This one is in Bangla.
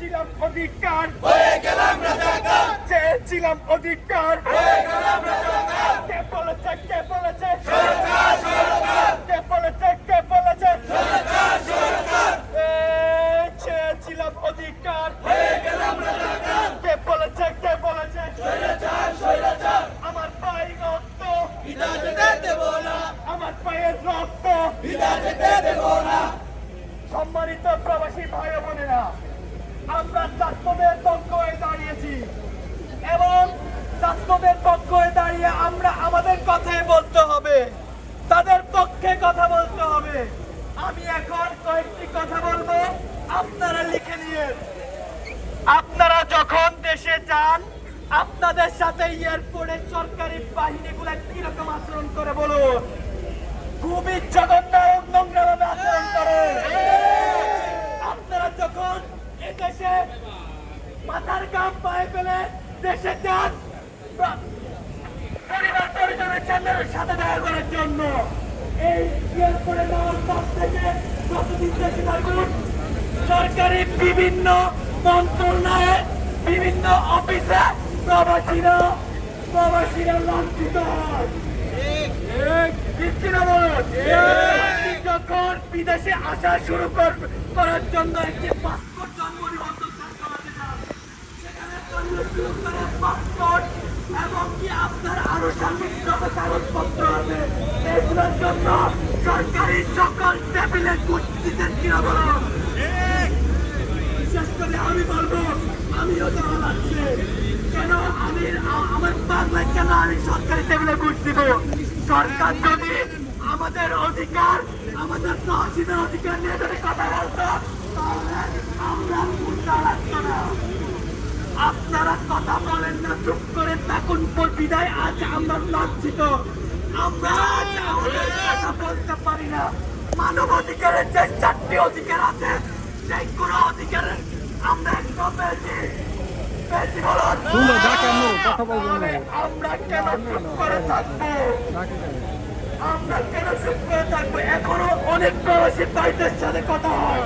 অধিকার। হয়ে গেলাম রাজাকার। চেয়েছিলাম অধিকার। হয়ে গেলাম রাজাকার। কে বলেছে কে বলেছে? সরকার সরকার। কে বলেছে কে বলেছে? সরকার সরকার। চেয়েছিলাম অধিকার। হয়ে গেলাম রাজাকার। কে বলেছে কে আমার পায়ের রক্ত। বিদা যেতে দেব না। আমার পায়ের রক্ত। বিদা যেতে দেব না। সম্মানিত প্রবাসী ভাই বোনেরা ছাত্রদের পক্ষ দাঁড়িয়েছি। এবং ছাত্রদের পক্ষ দাঁড়িয়ে আমরা আমাদের কথাই বলতে হবে। তাদের পক্ষে কথা বলতে হবে। আমি এখন কয়েকটি কথা বলব। আপনারা লিখে নিয়ে আপনারা যখন দেশে যান, আপনাদের সাথে এয়ারপোর্টে সরকারি বাহিনীগুলো কীরকম আচরণ করে বলুন। খুবই জঘন্য এবং নোংরাভাবে আচরণ করে। আপনারা যখন এদেশে মাথার গাম পায়ে ফেলে দেশে যান। পরিবার পরিজনের সাথে সাথে দেখা করার জন্য। এই যাওয়ার পর থেকে যতদিন দেশে থাকুন সরকারি বিভিন্ন মন্ত্রণালয়ে বিভিন্ন অফিসে প্রবাসীরা প্রবাসীরা লাঞ্ছিত হয়। যখন বিদেশে আসা শুরু কর- করার জন্য একটি জন্য সরকারি সকল টেবিলে কিনা বলুন বিশেষ করে আমি বলব আমিও দেওয়া লাগছে কেন আমি আমার কেন আমি সরকারি টেবিলে ঘুষ আমাদের অধিকার, আমাদের তহসিলের অধিকার নিয়ে যদি কথা বলতো তাহলে আমরা উল্টা লাগতো না আপনারা কথা বলেন না চুপ করে থাকুন বিদায় আজ আমরা লাঞ্ছিত আমরা আজ আমাদের কথা বলতে পারি না। মানব অধিকারের যে চারটি অধিকার আছে সেই কোনো অধিকারের আমরা একটু পেয়েছি? আমরা কেন চুপ করে থাকব? আমরা কেন চুপ করে থাকব? এখনও অনেক প্রবাসী ভাইদের সাথে কথা হয়।